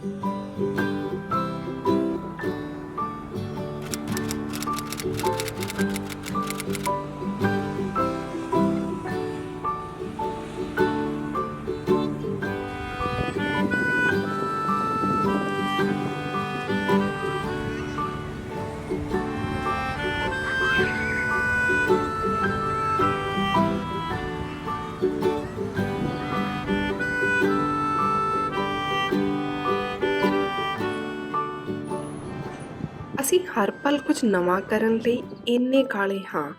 嗯。ਅਸੀਂ ਹਰ ਪਲ ਕੁਝ ਨਵਾਂ ਕਰਨ ਲਈ ਇੰਨੇ ਕਾਲੇ ਹਾਂ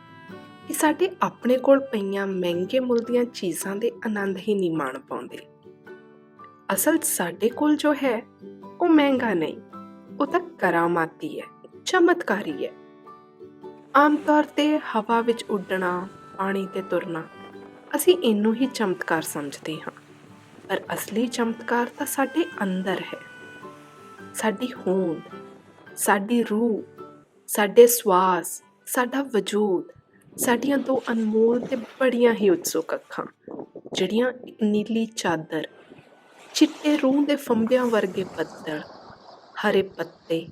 ਕਿ ਸਾਡੇ ਆਪਣੇ ਕੋਲ ਪਈਆਂ ਮਹਿੰਗੇ ਮੁੱਲ ਦੀਆਂ ਚੀਜ਼ਾਂ ਦੇ ਆਨੰਦ ਹੀ ਨਹੀਂ ਮਾਣ ਪਾਉਂਦੇ। ਅਸਲ ਸਾਡੇ ਕੋਲ ਜੋ ਹੈ, ਉਹ ਮਹਿੰਗਾ ਨਹੀਂ, ਉਹ ਤਾਂ ਕਰਾਮਾਤੀ ਹੈ, ਚਮਤਕਾਰੀ ਹੈ। ਆਮ ਤੌਰ ਤੇ ਹਵਾ ਵਿੱਚ ਉੱਡਣਾ, ਪਾਣੀ ਤੇ ਤੁਰਨਾ, ਅਸੀਂ ਇਹਨੂੰ ਹੀ ਚਮਤਕਾਰ ਸਮਝਦੇ ਹਾਂ। ਪਰ ਅਸਲੀ ਚਮਤਕਾਰ ਤਾਂ ਸਾਡੇ ਅੰਦਰ ਹੈ। ਸਾਡੀ ਹੋਂਦ ਸਾਡੀ ਰੂਹ, ਸਾਡੇ ਸਵਾਸ, ਸਾਡਾ ਵਜੂਦ, ਸਾਡੀਆਂ ਦੋ ਅਨਮੋਲ ਤੇ ਬੜੀਆਂ ਹੀ ਉਤਸੁਕ ਅੱਖਾਂ, ਜਿਹੜੀਆਂ ਇੱਕ ਨੀਲੀ ਚਾਦਰ, ਚਿੱਟੇ ਰੂਹ ਦੇ ਫੰਬਿਆਂ ਵਰਗੇ ਬੱਦਲ ਹਰੇ ਪੱਤੇ,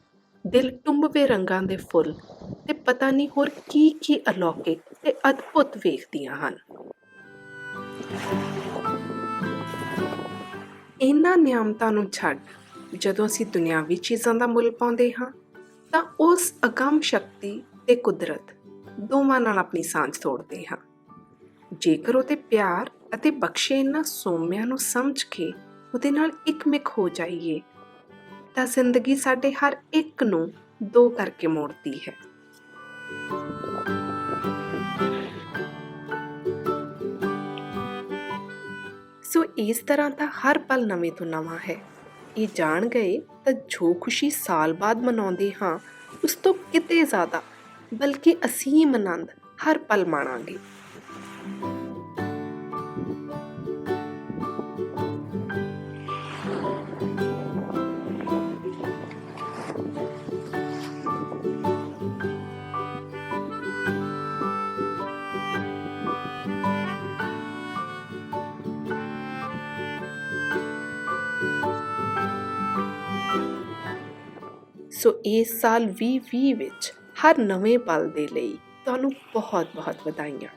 ਦਿਲ ਟੁੰਬਵੇ ਰੰਗਾਂ ਦੇ ਫੁੱਲ ਤੇ ਪਤਾ ਨਹੀਂ ਹੋਰ ਕੀ ਕੀ ਅਲੌਕਿਕ ਤੇ ਅਦਭੁਤ ਵੇਖਦੀਆਂ ਹਨ। ਇਹਨਾਂ ਨਿਆਮਤਾਂ ਨੂੰ ਛੱਡ ਜਦੋਂ ਅਸੀਂ ਦੁਨਿਆਵੀ ਚੀਜ਼ਾਂ ਦਾ ਮੁੱਲ ਪਾਉਂਦੇ ਹਾਂ, ਤਾਂ ਉਸ ਅਗੰਮ ਸ਼ਕਤੀ ਤੇ ਕੁਦਰਤ ਦੋਵਾਂ ਨਾਲ ਆਪਣੀ ਸਾਂਝ ਤੋੜਦੇ ਹਾਂ। ਜੇਕਰ ਉਹਦੇ ਪਿਆਰ ਅਤੇ ਬਖਸ਼ੇ ਇਹਨਾਂ ਸੋਮਿਆਂ ਨੂੰ ਸਮਝ ਕੇ ਉਹਦੇ ਨਾਲ ਇੱਕਮਿਕ ਹੋ ਜਾਈਏ, ਤਾਂ ਜ਼ਿੰਦਗੀ ਸਾਡੇ ਹਰ ਇੱਕ ਨੂੰ ਦੋ ਕਰਕੇ ਮੋੜਦੀ ਹੈ। ਸੋ ਇਸ ਤਰ੍ਹਾਂ ਦਾ ਹਰ ਪਲ ਨਵੇਂ ਤੋਂ ਨਵਾਂ ਹੈ। ਇਹ ਜਾਣ ਗਏ ਤਾਂ ਜੋ ਖੁਸ਼ੀ ਸਾਲ ਬਾਅਦ ਮਨਾਉਂਦੇ ਹਾਂ, ਉਸ ਤੋਂ ਕਿਤੇ ਜ਼ਿਆਦਾ, ਬਲਕਿ ਅਸੀਮ ਆਨੰਦ ਹਰ ਪਲ ਮਾਣਾਂਗੇ। ਸੋ ਇਸ ਸਾਲ 2020 ਵਿੱਚ ਹਰ ਨਵੇਂ ਪਲ ਦੇ ਲਈ ਤੁਹਾਨੂੰ ਬਹੁਤ ਬਹੁਤ ਵਧਾਈਆਂ।